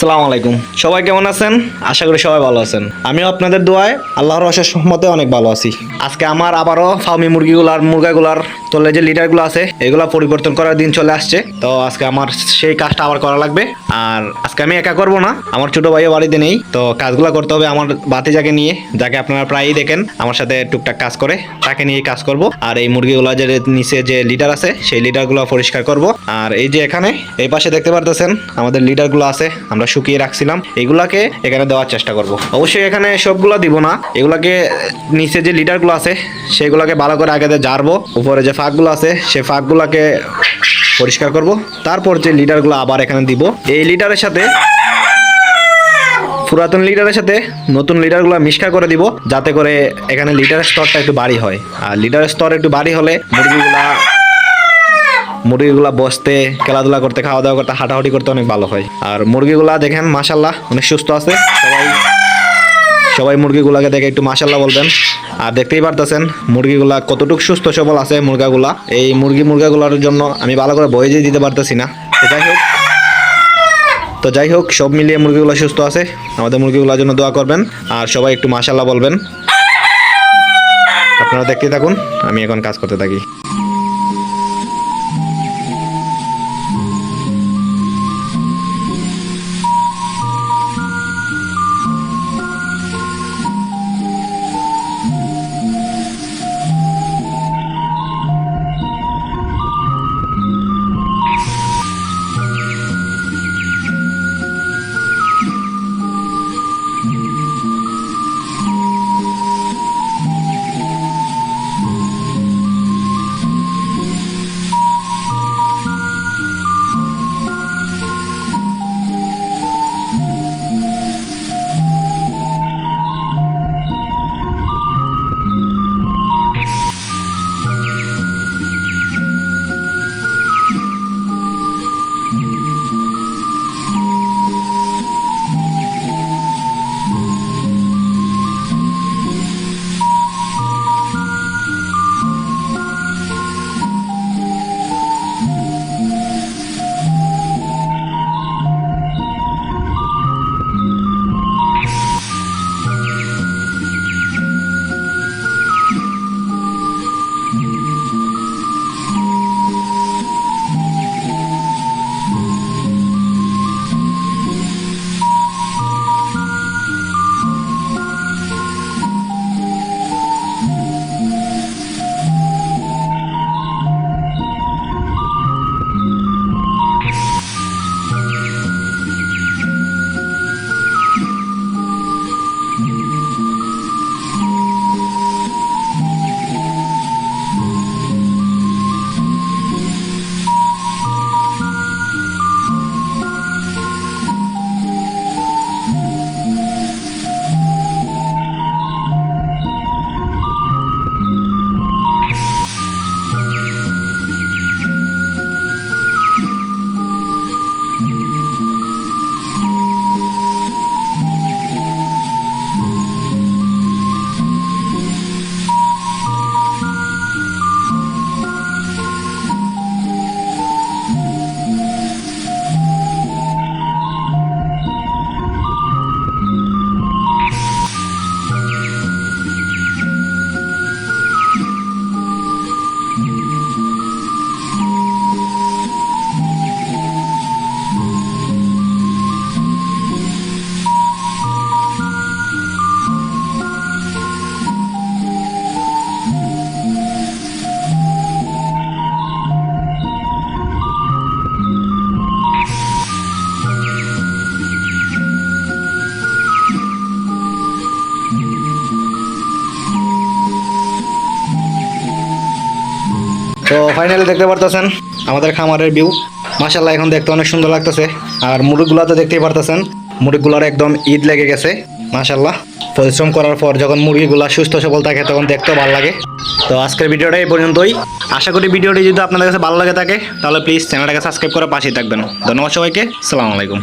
সালাম আলাইকুম। সবাই কেমন আছেন? আশা করি সবাই ভালো আছেন। আমিও আপনাদের দোয়ায় আল্লাহর অশেষ সম্মতে অনেক ভালো আছি। আজকে আমার আবারও ফাউমি মুরগিগুলার, মুরগাগুলার তোলে যে লিডারগুলো আছে, এগুলো পরিবর্তন করার দিন চলে আসছে। তো আজকে আমার সেই কাজটা আবার করা লাগবে। আর আজকে আমি একা করব না, আমার ছোট ভাইও বাড়িতে নেই। তো কাজগুলো করতে হবে আমার বাতিজাকে নিয়ে, যাকে আপনারা প্রায়ই দেখেন, আমার সাথে টুকটাক কাজ করে, তাকে নিয়ে কাজ করব। আর এই মুরগিগুলো যে নিচে যে লিডার আছে, সেই লিডারগুলো পরিষ্কার করব। আর এই যে এখানে, এই পাশে দেখতে পারতেছেন, আমাদের লিডারগুলো আছে, আমরা শুকিয়ে রাখছিলাম। এগুলাকে এখানে দেওয়ার চেষ্টা করব। অবশ্যই এখানে সবগুলো দিব না। এগুলাকে নিচে যে লিডারগুলো আছে, সেগুলোকে ভালো করে আগে জারবো উপরে যে ফাঁকগুলো আছে, সেই ফাঁকগুলোকে পরিষ্কার করব। তারপর যে লিডারগুলো আবার এখানে দিব, এই লিডারের সাথে, পুরাতন লিডারের সাথে নতুন লিডারগুলো মিশকা করে দিব, যাতে করে এখানে লিডারের স্তরটা একটু বাড়ি হয়। আর লিডারের স্তর একটু বাড়ি হলে মুরগিগুলা মুরগিগুলা বসতে, খেলাধুলা করতে খাওয়া দাওয়া করতে, হাঁটাহাঁটি করতে অনেক ভালো হয়। আর মুরগিগুলা দেখেন মাসাল্লাহ অনেক সুস্থ আছে, সবাই সবাই মুরগিগুলাকে দেখে একটু মাসাল্লাহ বলবেন। আর দেখতেই পারতেছেন মুরগিগুলা কতটুকু সুস্থ সবল আছে মুরগাগুলা। এই মুরগি মুরগাগুলার জন্য আমি ভালো করে বয়ে দিয়ে দিতে পারতেছি না। যাই হোক, তো যাই হোক, সব মিলিয়ে মুরগিগুলো সুস্থ আছে। আমাদের মুরগিগুলোর জন্য দোয়া করবেন। আর সবাই একটু মাশাল্লাহ বলবেন। আপনারা দেখতে থাকুন, আমি এখন কাজ করতে থাকি। তো ফাইনালি দেখতে পারতেছেন, আমাদের খামারের ভিউ মাশাল্লাহ এখন দেখতে অনেক সুন্দর লাগতেছে। আর মুরগগুলো তো দেখতেই পারতেছেন, মুরগগুলোর একদম ঈদ লেগে গেছে মাশাল্লাহ পরিশ্রম করার পর যখন মুরগিগুলো সুস্থ সবল থাকে, তখন দেখতেও ভালো লাগে। তো আজকের ভিডিওটা এই পর্যন্তই। আশা করি ভিডিওটি যদি আপনাদের কাছে ভালো লাগে থাকে, তাহলে প্লিজ চ্যানেলটাকে সাবস্ক্রাইব করে পাশেই থাকবেন। ধন্যবাদ সবাইকে, সালাম আলাইকুম।